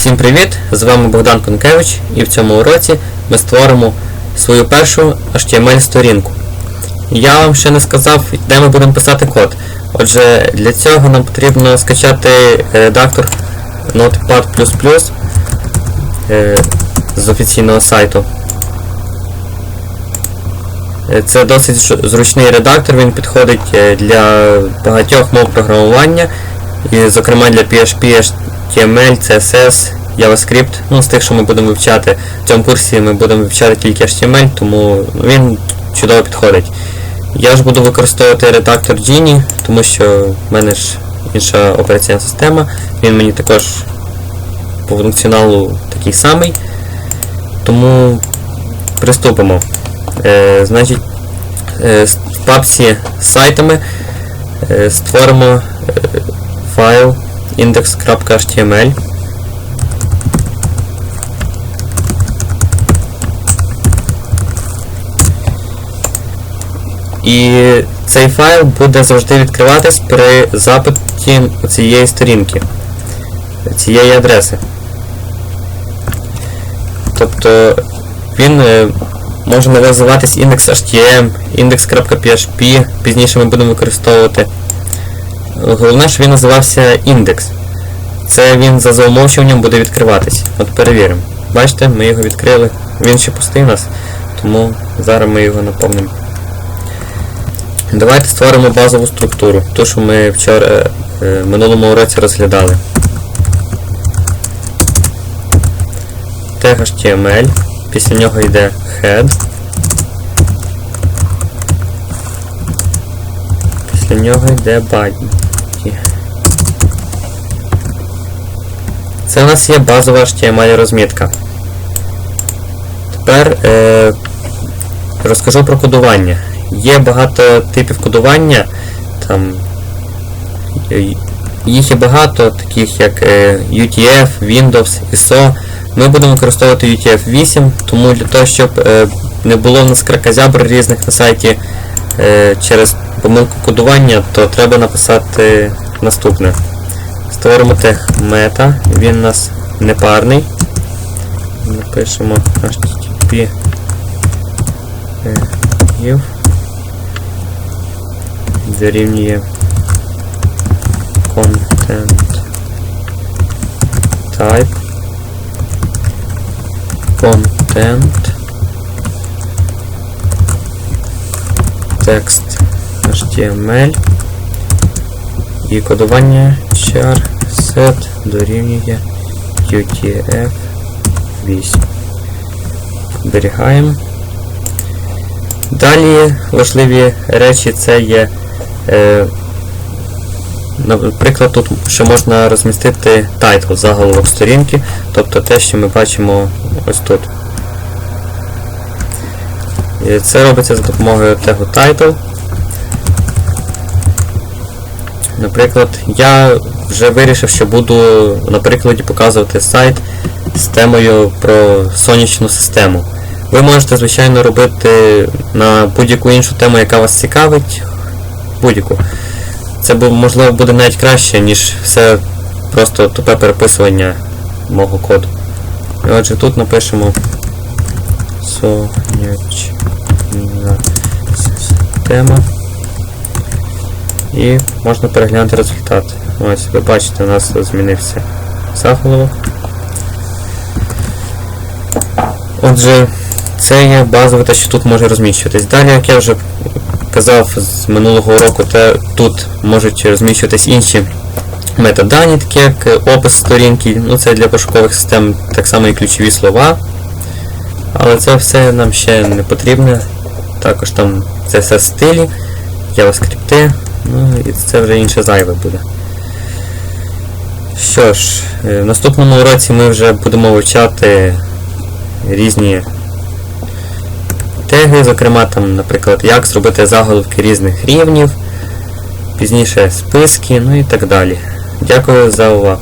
Всім привіт! З вами Богдан Конкевич і в цьому уроці ми створимо свою першу HTML-сторінку. Я вам ще не сказав, де ми будемо писати код. Отже, для цього нам потрібно скачати редактор Notepad++ е, з офіційного сайту. Е, Це досить зручний редактор, він підходить е, для багатьох мов програмування, і, зокрема для PHP, HTML, CSS, JavaScript. Ну, з тих, що ми будемо вивчати в цьому курсі, ми будемо вивчати тільки HTML, тому він чудово підходить. Я ж буду використовувати редактор Genie, тому що в мене ж інша операційна система. Він мені також по функціоналу такий самий. Тому приступимо. Е, значить, е, в папці з сайтами е, створимо е, файл index.html. І цей файл буде завжди відкриватись при запиті цієї сторінки, цієї адреси. Тобто він е, може називатись index.htm, index.php, пізніше ми будемо використовувати. Головне, що він називався індекс. Це він за заумовчуванням буде відкриватись. От перевіримо. Бачите, ми його відкрили. Він ще пустий у нас, тому зараз ми його наповнимо. Давайте створимо базову структуру, ту, що ми вчора е, в минулому уроці розглядали. Тег після нього йде head. Після нього йде body. Це у нас є базова HTML розмітка. Тепер е, розкажу про кодування. Є багато типів кодування, там е, їх є багато, таких як е, UTF, Windows, ISO. Ми будемо використовувати UTF-8, тому для того, щоб е, не було в нас кракозябр різних на сайті через помилку кодування, то треба написати наступне. Створимо тег мета, він нас непарний. Напишемо http е, if дорівнює content type. Content. Text HTML і кодування char set дорівнює UTF-8. Зберігаємо. Далі важливі речі це є, е, наприклад, тут ще можна розмістити тайтл, заголовок сторінки, тобто те, що ми бачимо ось тут. І це робиться за допомогою тегу title. Наприклад, я вже вирішив, що буду на прикладі показувати сайт з темою про сонячну систему. Ви можете, звичайно, робити на будь-яку іншу тему, яка вас цікавить. Будь-яку. Це можливо буде навіть краще, ніж все просто тупе переписування мого коду. І отже, тут напишемо сонячна система. І можна переглянути результат. Ось, ви бачите, у нас змінився заголовок. Отже, це є базове те, що тут може розміщуватись. Далі, як я вже казав з минулого року, те, тут можуть розміщуватись інші метадані, такі як опис сторінки, ну це для пошукових систем так само і ключові слова. Але це все нам ще не потрібно. Також там CSS стилі, JavaScript, ну і це вже інше зайве буде. Що ж, е, в наступному уроці ми вже будемо вивчати різні теги, зокрема, там, наприклад, як зробити заголовки різних рівнів, пізніше списки, ну і так далі. Дякую за увагу.